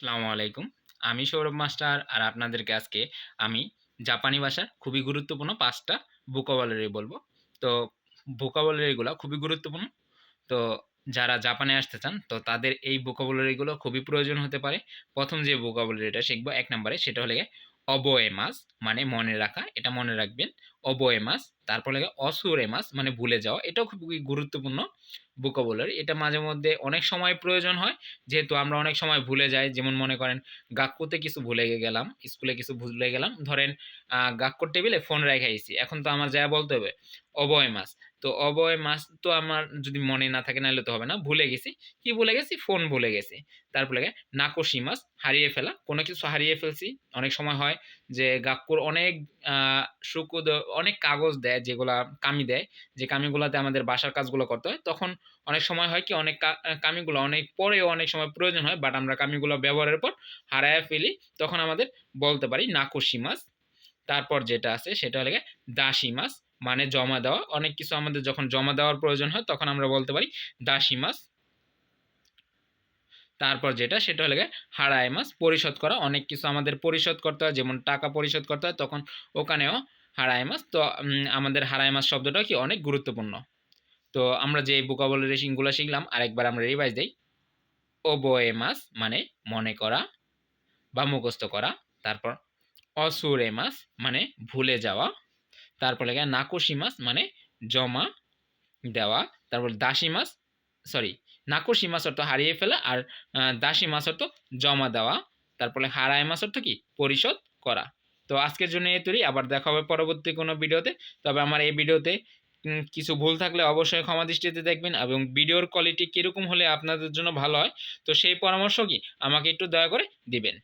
আসসালামু আলাইকুম। আমি সৌরভ মাস্টার আর আপনাদেরকে আজকে আমি জাপানি ভাষার খুবই গুরুত্বপূর্ণ পাঁচটা ভোকাবুলারি বলব। তো ভোকাবুলারিগুলো খুবই গুরুত্বপূর্ণ। তো যারা জাপানে আসতে চান, তো তাদের এই ভোকাবুলারিগুলো খুবই প্রয়োজন হতে পারে। প্রথম যে ভোকাবুলারিটা শিখব এক নম্বরে সেটা হলে অবয়ে অবয়েমাস মানে মনে রাখা। এটা মনে রাখবেন। অবয়েমাস তারপর লাগে অসুরেমাস মানে ভুলে যাওয়া। এটাও খুবই গুরুত্বপূর্ণ ভোকাবুলারি এটা মাঝে মধ্যে অনেক সময় প্রয়োজন হয়, যেহেতু আমরা অনেক সময় ভুলে যাই। যেমন মনে করেন, গাক্কুতে কিছু ভুলে গেলাম, স্কুলে কিছু ভুলে গেলাম। ধরেন গাক্কুর টেবিলে ফোন রেখে আইছি এখন তো আমার যা বলতে হবে, অবয় মাস তো অবয় মাস তো আমার যদি মনে না থাকে, নাহলে তো হবে না। ভুলে গেছি। কি ভুলে গেছি? ফোন ভুলে গেছি। তারপরে নাকশি মাস হারিয়ে ফেলা। কোনো কিছু হারিয়ে ফেলছি। অনেক সময় হয় যে গাক্কুর অনেক শুকুদ অনেক কাগজ দেয় যেগুলা কামি দেয়। যে কামিগুলোতে আমাদের বাসার কাজগুলো করতে হয়। তখন অনেক সময় হয় কি, অনেক কামিগুলো অনেক পরেও অনেক সময় প্রয়োজন হয়। বাট আমরা কামিগুলো ব্যবহারের পর হারায় ফেলি। তখন আমাদের বলতে পারি নাকুশি মাছ। তারপর যেটা আছে সেটা হলে দাসী মাছ মানে জমা দেওয়া। অনেক কিছু আমাদের যখন জমা দেওয়ার প্রয়োজন হয়, তখন আমরা বলতে পারি দাসী মাছ। তারপর যেটা, সেটা হলে হারায় মাস পরিশোধ করা। অনেক কিছু আমাদের পরিশোধ করতে হয়। যেমন টাকা পরিশোধ করতে হয়, তখন ওখানেও হারায় মাস তো আমাদের হারায় মাস শব্দটা কি অনেক গুরুত্বপূর্ণ। তো, আমরা যে ভোকাবুলারি রেশিংগুলো শিখলাম, আরেকবার আমরা রিভাইজ দিই। মাস মানে মনে করা বা মুখস্থ করা। তারপর অসুরে মাস মানে ভুলে যাওয়া। তারপর লেগে নাকুশি মাস মানে জমা দেওয়া। তারপর দাসী মাস সরি নাকুশি মাস অর্থ হারিয়ে ফেলা আর দাসী মাস অর্থ জমা দেওয়া। তারপরে হারায় মাস অর্থ কি? পরিশোধ করা। তো আজকের জন্য এই তৈরি আবার দেখা হবে পরবর্তী কোনো ভিডিওতে। তবে আমার এই ভিডিওতে কিছু ভুল থাকলে অবশ্যই ক্ষমা দৃষ্টিতে দেখবেন এবং ভিডিওর কোয়ালিটি কীরকম হলে আপনাদের জন্য ভালো হয়। তো সেই পরামর্শ কি আমাকে একটু দয়া করে দিবেন।